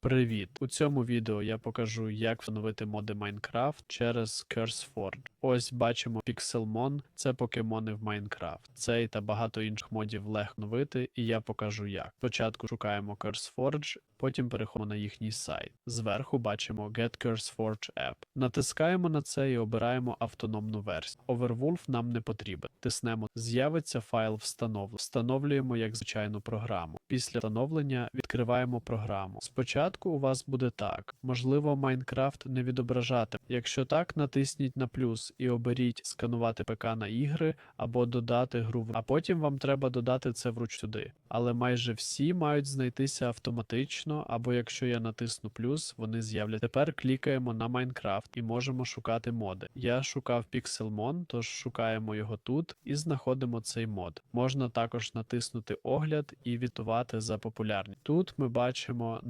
Привіт! У цьому відео я покажу, як встановити моди Minecraft через CurseForge. Ось бачимо Pixelmon, це покемони в Minecraft. Цей та багато інших модів легко встановити, і я покажу як. Спочатку шукаємо CurseForge, потім переходимо на їхній сайт. Зверху бачимо Get CurseForge App. Натискаємо на це і обираємо автономну версію. Overwolf нам не потрібен. Тиснемо З'явиться файл встановлення. Встановлюємо як звичайну програму. Після встановлення відкриваємо програму. Спочатку у вас буде так. Можливо, Minecraft не відображати. Якщо так, натисніть на плюс і оберіть сканувати ПК на ігри або додати гру, в- а потім вам треба додати це вруч сюди. Але майже всі мають знайтися автоматично, або якщо я натисну плюс, вони з'являться. Тепер клікаємо на Minecraft і можемо шукати моди. Я шукав Pixelmon, тож шукаємо його тут і знаходимо цей мод. Можна також натиснути огляд і відтувати за популярні. Тут ми бачимо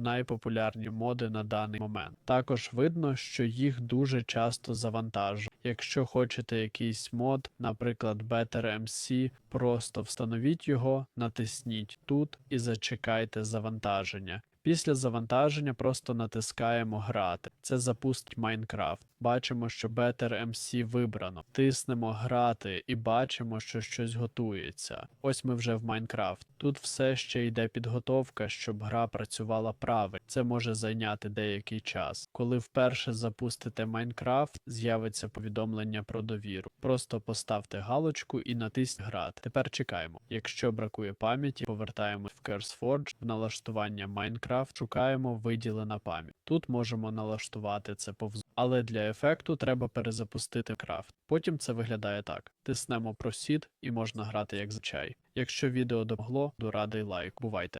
найпопулярні моди на даний момент. Також видно, що їх дуже часто завантажують. Якщо хочете якийсь мод, наприклад, Better MC, просто встановіть його, натисніть тут і зачекайте завантаження. Після завантаження просто натискаємо грати. Це запустить Майнкрафт. Бачимо, що Better MC вибрано. Тиснемо грати і бачимо, що щось готується. Ось ми вже в Майнкрафт. Тут все ще йде підготовка, щоб гра працювала правильно. Це може зайняти деякий час. Коли вперше запустите Майнкрафт, з'явиться повідомлення про довіру. Просто поставте галочку і натисніть грати. Тепер чекаємо. Якщо бракує пам'яті, повертаємось в CurseForge, в налаштування Minecraft, шукаємо виділена пам'ять. Тут можемо налаштувати це повз. Але для ефекту треба перезапустити крафт. Потім це виглядає так: тиснемо просід і можна грати як звичай. Якщо відео допомогло, до радий лайк. Бувайте!